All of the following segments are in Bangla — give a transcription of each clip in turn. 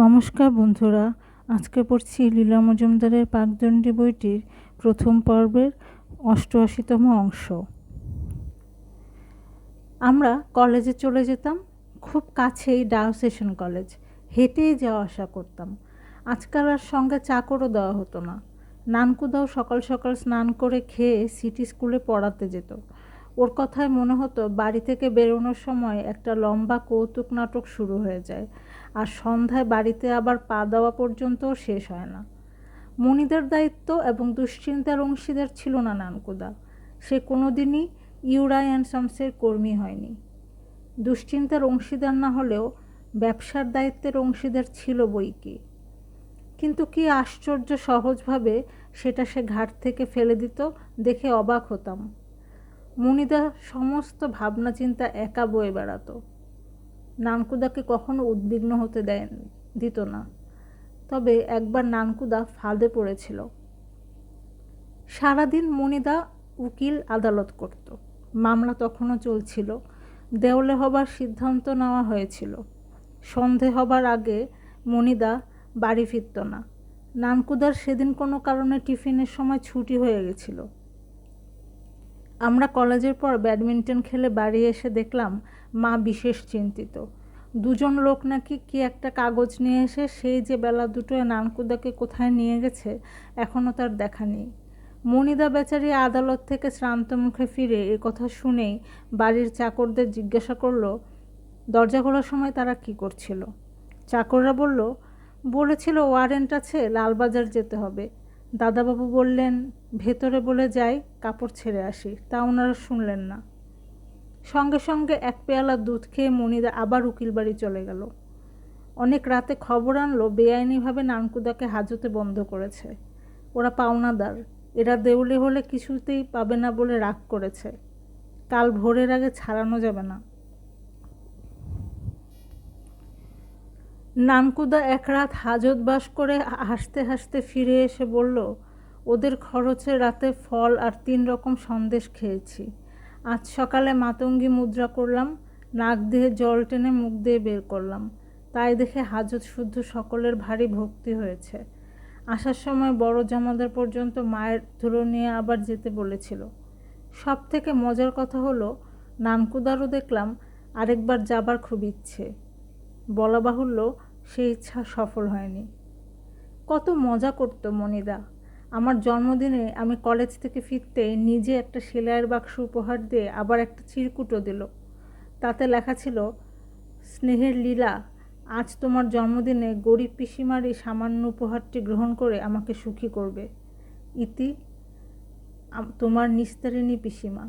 নমস্কার বন্ধুরা, আজকে পড়ছি লীলা মজুমদারের পাকদণ্ডী বইটির প্রথম পর্বের অষ্টআশিতম অংশ। আমরা কলেজে চলে যেতাম, খুব কাছেই ডায়োসেশন কলেজ, হেঁটেই যাওয়া আসা করতাম। আজকাল আর সঙ্গে চাকরও দেওয়া হতো না। নানকুদাও সকাল সকাল স্নান করে খেয়ে সিটি স্কুলে পড়াতে যেত। ওর কথায় মনে হতো বাড়ি থেকে বেরোনোর সময় একটা লম্বা কৌতুক নাটক শুরু হয়ে যায়, আর সন্ধ্যায় বাড়িতে আবার পা দেওয়া পর্যন্তও শেষ হয় না। মনিদের দায়িত্ব এবং দুশ্চিন্তার অংশীদার ছিল না নানকুদা। সে কোনোদিনই ইউরাই অ্যান্ড সামসের কর্মী হয়নি। দুশ্চিন্তার অংশীদার না হলেও ব্যবসার দায়িত্বের অংশীদার ছিল বই কি। কিন্তু কি আশ্চর্য সহজভাবে সেটা সে ঘাট থেকে ফেলে দিত দেখে অবাক হতাম। মনিদা সমস্ত ভাবনা চিন্তা একা বয়ে বেড়াতো। নানকুদাকে কখনো উদ্বিগ্ন হতে দেয়, দিত না। তবে একবার নানকুদা ফাঁদে পড়েছিল। সারাদিন মনিদা উকিল আদালত করত। মামলা তখনও চলছিল। দেওলে হবার সিদ্ধান্ত নেওয়া হয়েছিল। সন্ধে হবার আগে মনিদা বাড়ি ফিরত না। নানকুদার সেদিন কোনো কারণে টিফিনের সময় ছুটি হয়ে গেছিল। আমরা কলেজের পর ব্যাডমিন্টন খেলে বাড়ি এসে দেখলাম মা বিশেষ চিন্তিত। দুজন লোক নাকি কি একটা কাগজ নিয়ে এসে সেই যে বেলা দুটোয় নানকুদাকে কোথায় নিয়ে গেছে এখনও তার দেখা নেই। মনিদা বেচারি আদালত থেকে শ্রান্ত মুখে ফিরে এ কথা শুনেই বাড়ির চাকরদের জিজ্ঞাসা করল, দরজা খোলার সময় তারা কি করছিল? চাকররা বলল, বলেছিল ওয়ারেন্ট আছে, লালবাজার যেতে হবে। দাদাবাবু বললেন ভেতরে বলে যাই, কাপড় ছেড়ে আসি। তা ওনারা শুনলেন না। সঙ্গে সঙ্গে এক পেয়ালা দুধ খেয়ে মনিদা আবার উকিল বাড়ি চলে গেল। অনেক রাতে খবর আনলো, বেআইনিভাবে নানকুদাকে হাজতে বন্ধ করেছে। ওরা পাওনাদার। এরা দেউলে হলে কিছুতেই পাবে না বলে রাগ করেছে। কাল ভোরের আগে ছাড়ানো যাবে না। নানকুদা এক রাত হাজত বাস করে হাসতে হাসতে ফিরে এসে বলল ওদের খরচে রাতে ফল আর তিন রকম সন্দেশ খেয়েছি। আজ সকালে মাতঙ্গি মুদ্রা করলাম, নাক দিয়ে জল টেনে মুখ দিয়ে বের করলাম। তাই দেখে হাজত শুদ্ধ সকলের ভারী ভক্তি হয়েছে। আসার সময় বড় জমাদার পর্যন্ত মায়ের ধুলো নিয়ে আবার যেতে বলেছিল। সব থেকে মজার কথা হলো, নানকুদারও দেখলাম আরেকবার যাবার খুব ইচ্ছে। বলা বাহুল্য সেই ইচ্ছা সফল হয়নি। কত মজা করতো মনিদা। আমার জন্মদিনে আমি কলেজ থেকে ফিরতে নিজে একটা সেলাইয়ের বাক্স উপহার দিয়ে আবার একটা চিরকুটো দিল। তাতে লেখা ছিল, স্নেহের লীলা, আজ তোমার জন্মদিনে গরিব পিসিমার এই সামান্য উপহারটি গ্রহণ করে আমাকে সুখী করবে। ইতি তোমার নিস্তারিণী পিসিমা।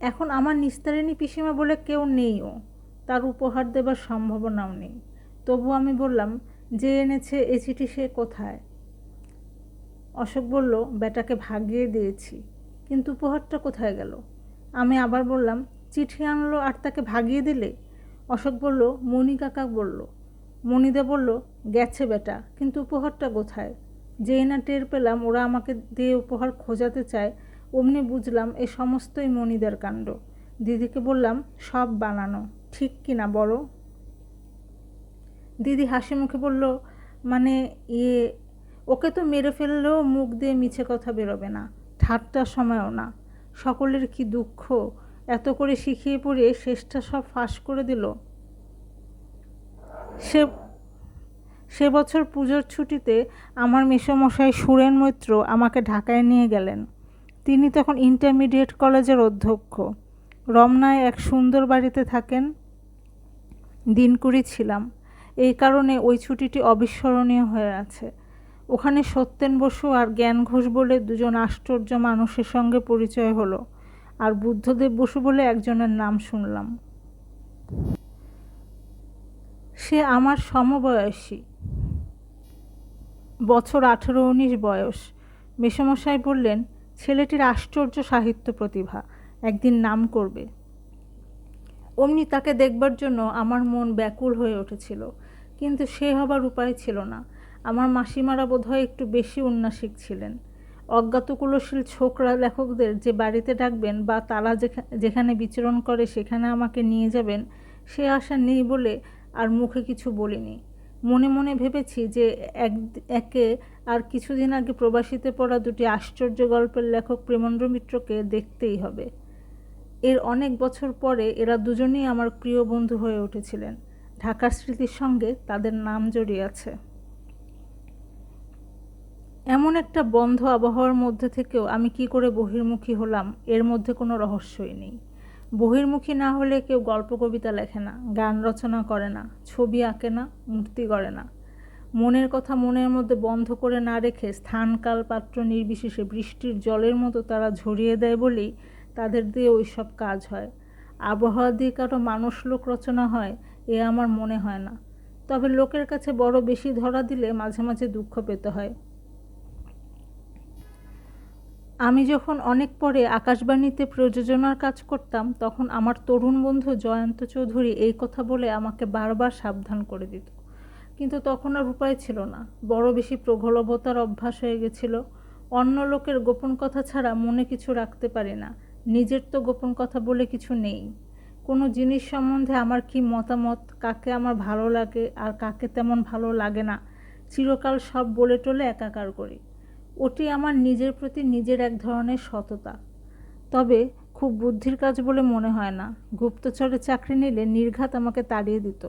এখন আমার নিস্তারিণী পিসিমা বলে কেউ নেইও তার উপহার দেবার সম্ভাবনাও নেই। তবু আমি বললাম, যে এনেছে, এ চিঠি সে কোথায়? অশোক বলল, বেটাকে ভাগিয়ে দিয়েছি। কিন্তু উপহারটা কোথায় গেল? আমি আবার বললাম, চিঠি আনলো আর তাকে ভাগিয়ে দিলে? অশোক বলল, মণি কাকা বলল। মণিদা বলল, গেছে বেটা, কিন্তু উপহারটা কোথায়? যেই না টের পেলাম, ওরা আমাকে দিয়ে উপহার খোঁজাতে চায়, অমনি বুঝলাম এ সমস্তই মণিদের কাণ্ড। দিদিকে বললাম, সব বানানো, ঠিক কি না বড়? দিদি হাসি মুখে বলল মানে ইয়ে ওকে তো মেরে ফেললেও মুখ দিয়ে মিছে কথা বেরোবে না, ঠাট্টার সময়ও না। সকলের কি দুঃখ? এত করে শিখিয়ে পড়ে শেষটা সব ফাঁস করে দিল। সে সে বছর পুজোর ছুটিতে আমার মেসমশাই সুরেন মৈত্র আমাকে ঢাকায় নিয়ে গেলেন। তিনি তখন ইন্টারমিডিয়েট কলেজের অধ্যক্ষ। রমনায় এক সুন্দর বাড়িতে থাকেন। দিনকুড়ি ছিলাম। এই কারণে ওই ছুটিটি অবিস্মরণীয় হয়ে আছে। ওখানে সত্যেন বসু আর জ্ঞান ঘোষ বলে দুজন আশ্চর্য মানুষের সঙ্গে পরিচয় হলো, আর বুদ্ধদেব বসু বলে একজনের নাম শুনলাম। সে আমার সমবয়সী। বছর আঠেরো উনিশ বয়স। মেসমশাই বললেন, ছেলেটির আশ্চর্য সাহিত্য প্রতিভা, একদিন নাম করবে। অমনি তাকে দেখবার জন্য আমার মন ব্যাকুল হয়ে উঠেছিল, কিন্তু সে হবার উপায় ছিল না। আমার মাসিমারা বোধহয় একটু বেশি উন্নাসিক ছিলেন। অজ্ঞাতকুলশীল ছোকরা লেখকদের যে বাড়িতে ডাকবেন বা তারা যেখানে বিচরণ করে সেখানে আমাকে নিয়ে যাবেন, সে আশা নেই বলে আর মুখে কিছু বলিনি। মনে মনে ভেবেছি যে এক একে আর কিছুদিন আগে প্রবাসীতে পড়া দুটি আশ্চর্য গল্পের লেখক প্রেমেন্দ্র মিত্রকে দেখতেই হবে। এর অনেক বছর পরে এরা দুজনেই আমার প্রিয় বন্ধু হয়ে উঠেছিলেন। ঢাকার স্মৃতির সঙ্গে তাদের নাম জড়িয়ে আছে। এমন একটা বন্ধ আবহাওয়ার মধ্যে থেকেও আমি কি করে বহির্মুখী হলাম, এর মধ্যে কোনো রহস্যই নেই। বহির্মুখী না হলে কেউ গল্প, কবিতা লেখে না, গান রচনা করে না, ছবি আঁকে না, মূর্তি করে না। মনের কথা মনের মধ্যে বন্ধ করে না রেখে স্থান কাল পাত্র নির্বিশেষে বৃষ্টির জলের মতো তারা ঝরিয়ে দেয় বলেই তাদের দিয়ে ওই সব কাজ হয়। আবহাওয়া দিয়ে কারও মানুষ লোক রচনা হয়, এ আমার মনে হয় না। তবে লোকের কাছে বড় বেশি ধরা দিলে মাঝে মাঝে দুঃখ পেতে হয়। আমি যখন অনেক পরে আকাশবাণীতে প্রযোজনার কাজ করতাম, তখন আমার তরুণ বন্ধু জয়ন্ত চৌধুরী এই কথা বলে আমাকে বারবার সাবধান করে দিত। কিন্তু তখন আর উপায় ছিল না। বড় বেশি প্রগলভতার অভ্যাস হয়ে গেছিল। অন্য লোকের গোপন কথা ছাড়া মনে কিছু রাখতে পারি না। নিজের তো গোপন কথা বলে কিছু নেই। কোনো জিনিস সম্বন্ধে আমার কি মতামত, কাকে আমার ভালো লাগে আর কাকে তেমন ভালো লাগে না, চিরকাল সব বলে টলে একাকার করি। ওটি আমার নিজের প্রতি নিজের এক ধরনের সততা। তবে খুব বুদ্ধির কাজ বলে মনে হয় না। গুপ্তচরে চাকরি নিলে নির্ঘাত আমাকে তাড়িয়ে দিত।